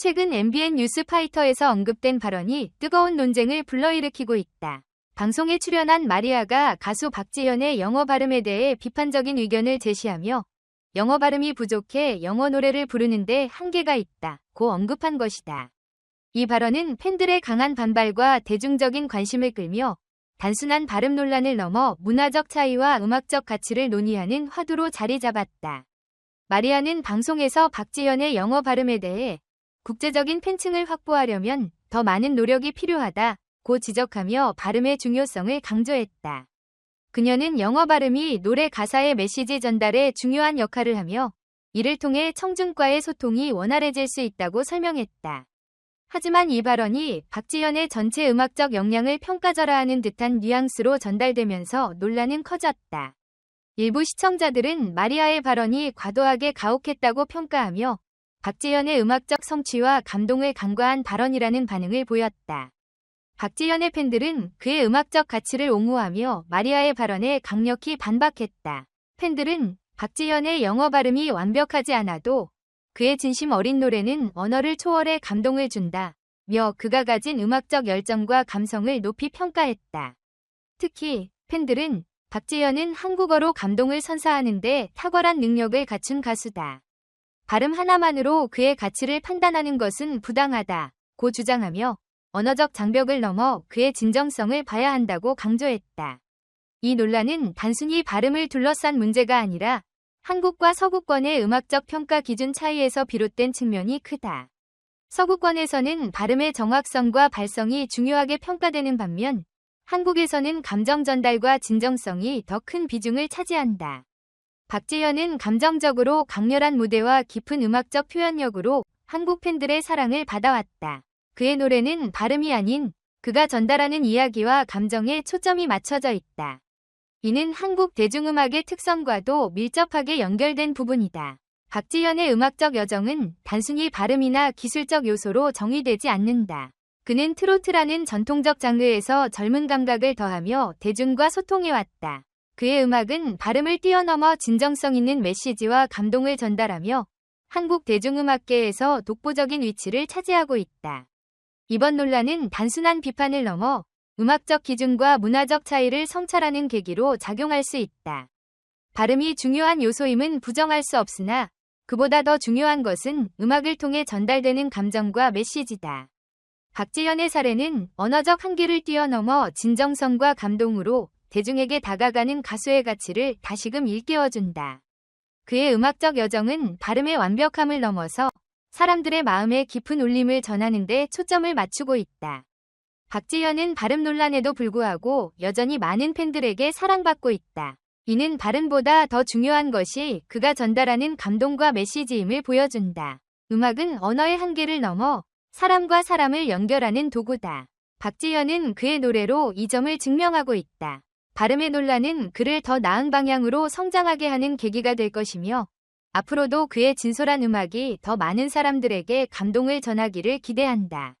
최근 MBN 뉴스파이터에서 언급된 발언이 뜨거운 논쟁을 불러일으키고 있다. 방송에 출연한 마리아가 가수 박지현의 영어 발음에 대해 비판적인 의견을 제시하며 영어 발음이 부족해 영어 노래를 부르는데 한계가 있다. 고 언급한 것이다. 이 발언은 팬들의 강한 반발과 대중적인 관심을 끌며 단순한 발음 논란을 넘어 문화적 차이와 음악적 가치를 논의하는 화두로 자리 잡았다. 마리아는 방송에서 박지현의 영어 발음에 대해 국제적인 팬층을 확보하려면 더 많은 노력이 필요하다. 고 지적하며 발음의 중요성을 강조했다. 그녀는 영어 발음이 노래 가사의 메시지 전달에 중요한 역할을 하며 이를 통해 청중과의 소통이 원활해질 수 있다고 설명했다. 하지만 이 발언이 박지현의 전체 음악적 역량을 평가절하하는 듯한 뉘앙스로 전달되면서 논란은 커졌다. 일부 시청자들은 마리아의 발언이 과도하게 가혹했다고 평가하며 박지현의 음악적 성취와 감동을 간과한 발언이라는 반응을 보였다. 박지현의 팬들은 그의 음악적 가치를 옹호하며 마리아의 발언에 강력히 반박했다. 팬들은 박지현의 영어 발음이 완벽하지 않아도 그의 진심 어린 노래는 언어를 초월해 감동을 준다. 며 그가 가진 음악적 열정과 감성을 높이 평가했다. 특히 팬들은 박지현은 한국어로 감동을 선사하는데 탁월한 능력을 갖춘 가수다. 발음 하나만으로 그의 가치를 판단하는 것은 부당하다. 고 주장하며 언어적 장벽을 넘어 그의 진정성을 봐야 한다고 강조했다. 이 논란은 단순히 발음을 둘러싼 문제가 아니라 한국과 서구권의 음악적 평가 기준 차이에서 비롯된 측면이 크다. 서구권에서는 발음의 정확성과 발성이 중요하게 평가되는 반면 한국에서는 감정 전달과 진정성이 더 큰 비중을 차지한다. 박재현은 감정적으로 강렬한 무대와 깊은 음악적 표현력으로 한국 팬들의 사랑을 받아왔다. 그의 노래는 발음이 아닌 그가 전달하는 이야기와 감정에 초점이 맞춰져 있다. 이는 한국 대중음악의 특성과도 밀접하게 연결된 부분이다. 박지현의 음악적 여정은 단순히 발음이나 기술적 요소로 정의되지 않는다. 그는 트로트라는 전통적 장르에서 젊은 감각을 더하며 대중과 소통해왔다. 그의 음악은 발음을 뛰어넘어 진정성 있는 메시지와 감동을 전달하며 한국 대중음악계에서 독보적인 위치를 차지하고 있다. 이번 논란은 단순한 비판을 넘어 음악적 기준과 문화적 차이를 성찰하는 계기로 작용할 수 있다. 발음이 중요한 요소임은 부정할 수 없으나 그보다 더 중요한 것은 음악을 통해 전달되는 감정과 메시지다. 박지현의 사례는 언어적 한계를 뛰어넘어 진정성과 감동으로 대중에게 다가가는 가수의 가치를 다시금 일깨워준다. 그의 음악적 여정은 발음의 완벽함을 넘어서 사람들의 마음에 깊은 울림을 전하는 데 초점을 맞추고 있다. 박지현은 발음 논란에도 불구하고 여전히 많은 팬들에게 사랑받고 있다. 이는 발음보다 더 중요한 것이 그가 전달하는 감동과 메시지임을 보여준다. 음악은 언어의 한계를 넘어 사람과 사람을 연결하는 도구다. 박지현은 그의 노래로 이 점을 증명하고 있다. 발음의 논란은 그를 더 나은 방향으로 성장하게 하는 계기가 될 것이며 앞으로도 그의 진솔한 음악이 더 많은 사람들에게 감동을 전하기를 기대한다.